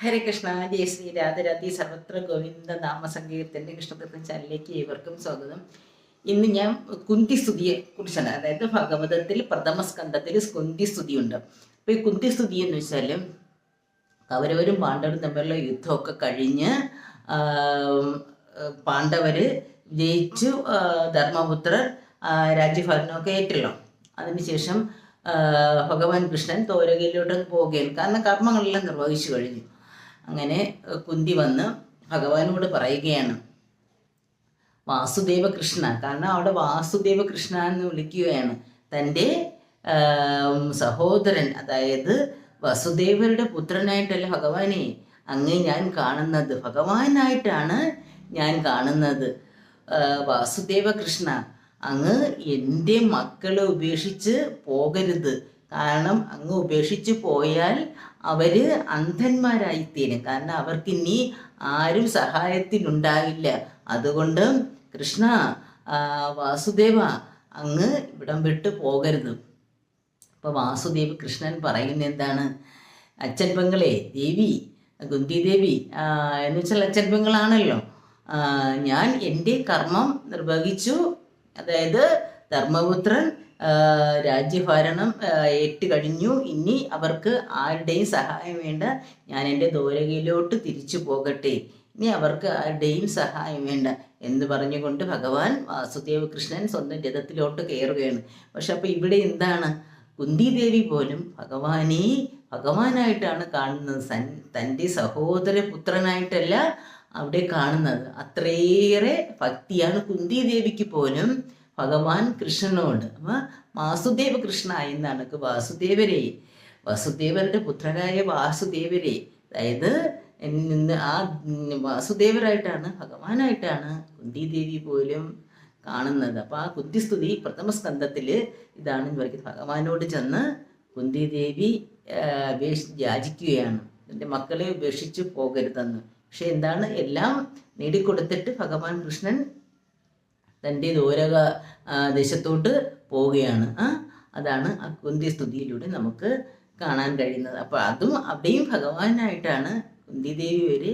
ഹരേ കൃഷ്ണ ജയ ശ്രീ രാധരാധി സർവത്ര ഗോവിന്ദ നാമസങ്കീർത്തന്റെ കൃഷ്ണതീർത്ഥം ചാനലിലേക്ക് ഏവർക്കും സ്വാഗതം. ഇന്ന് ഞാൻ കുന്തി സ്തുതിയെ കുറിച്ചാണ്. അതായത് ഭഗവതത്തിൽ പ്രഥമ സ്കന്ധത്തിൽ കുന്തി സ്തുതിയുണ്ട് അപ്പോൾ ഈ കുന്തി സ്തുതി എന്ന് വെച്ചാൽ കൗരവരും പാണ്ഡവരും തമ്മിലുള്ള യുദ്ധമൊക്കെ കഴിഞ്ഞ് പാണ്ഡവര് ജയിച്ചു ധർമ്മപുത്രർ രാജ്യഭരണമൊക്കെ ഏറ്റല്ലോ അതിനുശേഷം ഭഗവാൻ കൃഷ്ണൻ തോരകയിലോട്ട് പോവുകയാണ് കാരണം കർമ്മങ്ങളെല്ലാം നിർവഹിച്ചു കഴിഞ്ഞു. അങ്ങനെ കുന്തി വന്ന് ഭഗവാനോട് പറയുകയാണ്. വാസുദേവ കൃഷ്ണ കാരണം അവിടെ വാസുദേവ കൃഷ്ണ എന്ന് വിളിക്കുകയാണ്. തന്റെ സഹോദരൻ അതായത് വസുദേവരുടെ പുത്രനായിട്ടല്ല ഭഗവാനെ അങ്ങ് ഞാൻ കാണുന്നത്. ഭഗവാനായിട്ടാണ് ഞാൻ കാണുന്നത്. വാസുദേവ കൃഷ്ണ അങ്ങ് എന്റെ മക്കളെ ഉപേക്ഷിച്ച് പോകരുത്. കാരണം അങ്ങ് ഉപേക്ഷിച്ച് പോയാൽ അവർ അന്ധന്മാരായിത്തീരും. കാരണം അവർക്ക് ഇനി ആരും സഹായത്തിനുണ്ടാകില്ല. അതുകൊണ്ട് കൃഷ്ണ വാസുദേവ അങ്ങ് ഇവിടം വിട്ട് പോകരുത്. അപ്പോൾ വാസുദേവ് കൃഷ്ണൻ പറയുന്ന എന്താണ്? അച്ഛൻ പെങ്ങളെ ദേവി കുന്തി ദേവി എന്ന് വെച്ചാൽ അച്ഛൻ പെങ്ങളാണല്ലോ. ഞാൻ എന്റെ കർമ്മം നിർവഹിച്ചു. അതായത് ധർമ്മപുത്രൻ രാജ്യഭരണം ഏറ്റ് കഴിഞ്ഞു ഇനി അവർക്ക് ആരുടെയും സഹായം വേണ്ട. ഞാൻ എന്റെ ദോരകയിലോട്ട് തിരിച്ചു പോകട്ടെ. ഇനി അവർക്ക് ആരുടെയും സഹായം വേണ്ട എന്ന് പറഞ്ഞുകൊണ്ട് ഭഗവാൻ വാസുദേവ കൃഷ്ണൻ സ്വന്തം രഥത്തിലോട്ട് കയറുകയാണ്. പക്ഷെ അപ്പോൾ ഇവിടെ എന്താണ്? കുന്തിദേവി പോലും ഭഗവാനെ ഭഗവാനായിട്ടാണ് കാണുന്നത്. സൻ തന്റെ സഹോദര പുത്രനായിട്ടല്ല അവിടെ കാണുന്നത്. അത്രയേറെ ഭക്തിയാണ് കുന്തിദേവിക്ക് പോലും. ഭഗവാൻ കൃഷ്ണനോട് അപ്പൊ വാസുദേവ കൃഷ്ണ എന്നാണ് വാസുദേവരെ. വസുദേവരുടെ പുത്രനായ വാസുദേവരെ. അതായത് ആ വാസുദേവരായിട്ടാണ് ഭഗവാനായിട്ടാണ് കുന്തി ദേവി പോലും കാണുന്നത്. അപ്പോൾ ആ കുന്തിസ്തുതി പ്രഥമ സ്കന്ധത്തിൽ ഇതാണ് പറയുന്നത് ഭഗവാനോട് ചെന്ന് കുന്തി ദേവി ആ, അപേക്ഷ യാചിക്കുകയാണ്. എന്റെ മക്കളെ ഉപേക്ഷിച്ച് പോകരുതെന്ന്. പക്ഷെ എന്താണ്? എല്ലാം നേടിക്കൊടുത്തിട്ട് ഭഗവാൻ കൃഷ്ണൻ തന്റെ ദൂരക ദേശത്തോട്ട് പോവുകയാണ്. അതാണ് ആ കുന്തി സ്തുതിയിലൂടെ നമുക്ക് കാണാൻ കഴിയുന്നത്. അപ്പോൾ അതും അവിടെയും ഭഗവാനായിട്ടാണ് കുന്തിദേവി ഒരു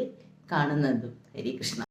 കാണുന്നത്. ഹരി കൃഷ്ണ.